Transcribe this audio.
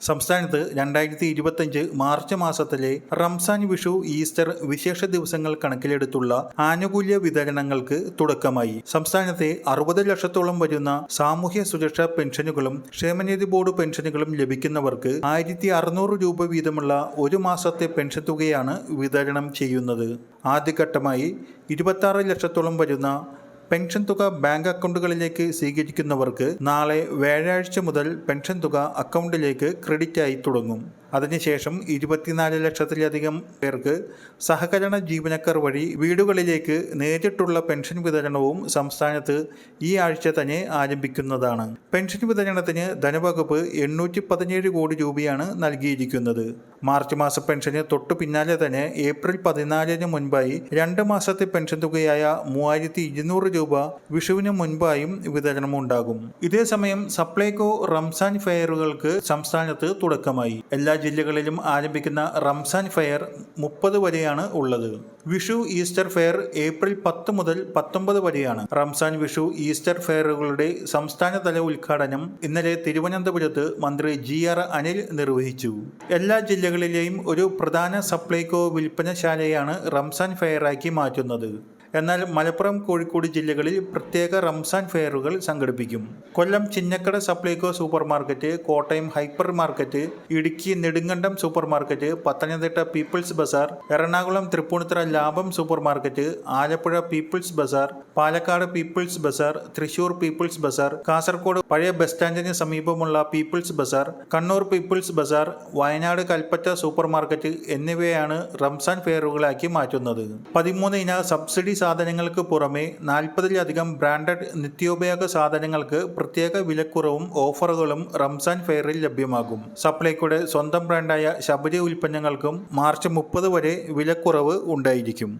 സംസ്ഥാനത്ത് രണ്ടായിരത്തി ഇരുപത്തഞ്ച് മാർച്ച് മാസത്തിലെ റംസാൻ വിഷു ഈസ്റ്റർ വിശേഷ ദിവസങ്ങൾ കണക്കിലെടുത്തുള്ള ആനുകൂല്യ വിതരണങ്ങൾക്ക് തുടക്കമായി. സംസ്ഥാനത്തെ അറുപത് ലക്ഷത്തോളം വരുന്ന സാമൂഹ്യ സുരക്ഷാ പെൻഷനുകളും ക്ഷേമനിധി ബോർഡ് പെൻഷനുകളും ലഭിക്കുന്നവർക്ക് ആയിരത്തി അറുന്നൂറ് രൂപ വീതമുള്ള ഒരു മാസത്തെ പെൻഷൻ തുകയാണ് വിതരണം ചെയ്യുന്നത്. ആദ്യഘട്ടമായി ഇരുപത്തി ലക്ഷത്തോളം വരുന്ന പെൻഷൻ തുക ബാങ്ക് അക്കൗണ്ടുകളിലേക്ക് സ്വീകരിക്കുന്നവർക്ക് നാളെ വ്യാഴാഴ്ച മുതൽ പെൻഷൻ തുക അക്കൗണ്ടിലേക്ക് ക്രെഡിറ്റ് ആയി തുടങ്ങും. അതിനുശേഷം ഇരുപത്തിനാല് ലക്ഷത്തിലധികം പേർക്ക് സഹകരണ ജീവനക്കാർ വഴി വീടുകളിലേക്ക് നേരിട്ടുള്ള പെൻഷൻ വിതരണവും സംസ്ഥാനത്ത് ഈ ആഴ്ച തന്നെ ആരംഭിക്കുന്നതാണ്. പെൻഷൻ വിതരണത്തിന് ധനവകുപ്പ് എണ്ണൂറ്റി പതിനേഴ് കോടി രൂപയാണ് നൽകിയിരിക്കുന്നത്. മാർച്ച് മാസ പെൻഷന് തൊട്ടു പിന്നാലെ തന്നെ ഏപ്രിൽ പതിനാലിന് മുൻപായി രണ്ട് മാസത്തെ പെൻഷൻ തുകയായ മൂവായിരത്തി ഇരുന്നൂറ് രൂപ വിഷുവിന് മുൻപായും വിതരണമുണ്ടാകും. ഇതേസമയം സപ്ലൈകോ റംസാൻ ഫെയറുകൾക്ക് സംസ്ഥാനത്ത് തുടക്കമായി. എല്ലാ ജില്ലകളിലും ആരംഭിക്കുന്ന റംസാൻ ഫെയർ മുപ്പത് വരെയാണ് ഉള്ളത്. വിഷു ഈസ്റ്റർ ഫെയർ ഏപ്രിൽ പത്ത് മുതൽ പത്തൊമ്പത് വരെയാണ്. റംസാൻ വിഷു ഈസ്റ്റർ ഫെയറുകളുടെ സംസ്ഥാനതല ഉദ്ഘാടനം ഇന്നലെ തിരുവനന്തപുരത്ത് മന്ത്രി ജി ആർ അനിൽ നിർവഹിച്ചു. എല്ലാ ജില്ലകളിലെയും ഒരു പ്രധാന സപ്ലൈകോ വിൽപ്പനശാലയാണ് റംസാൻ ഫെയറാക്കി മാറ്റുന്നത്. എന്നാൽ മലപ്പുറം കോഴിക്കോട് ജില്ലകളിൽ പ്രത്യേക റംസാൻ ഫെയറുകൾ സംഘടിപ്പിക്കും. Kollam Chinnakada Supplyco super market Kottayam hyper market Idukki Nedumkandam super market Pathanamthitta people's bazaar Ernakulam Thrippunithura Labham super market Alappuzha people's bazaar Palakkad people's bazaar Thrissur people's bazaar Kasaragod പഴയ ബസ് സ്റ്റാൻഡിന് സമീപമുള്ള people's bazaar Kannur people's bazaar Wayanad Kalpetta super market എന്നിവയാണ് റംസാൻ ഫെയറുകളാക്കി മാറ്റുന്നത്. പതിമൂന്ന് ഇന subsidy സാധനങ്ങൾക്ക് പുറമെ നാൽപ്പതിലധികം branded നിത്യോപയോഗ സാധനങ്ങൾക്ക് പ്രത്യേക വിലക്കുറവും ഓഫറുകളും റംസാൻ ഫെയറിൽ ലഭ്യമാകും. സപ്ലൈക്കോയുടെ സ്വന്തം ബ്രാൻഡായ ശബരി ഉൽപ്പന്നങ്ങൾക്കും മാർച്ച് മുപ്പത് വരെ വിലക്കുറവ് ഉണ്ടായിരിക്കും.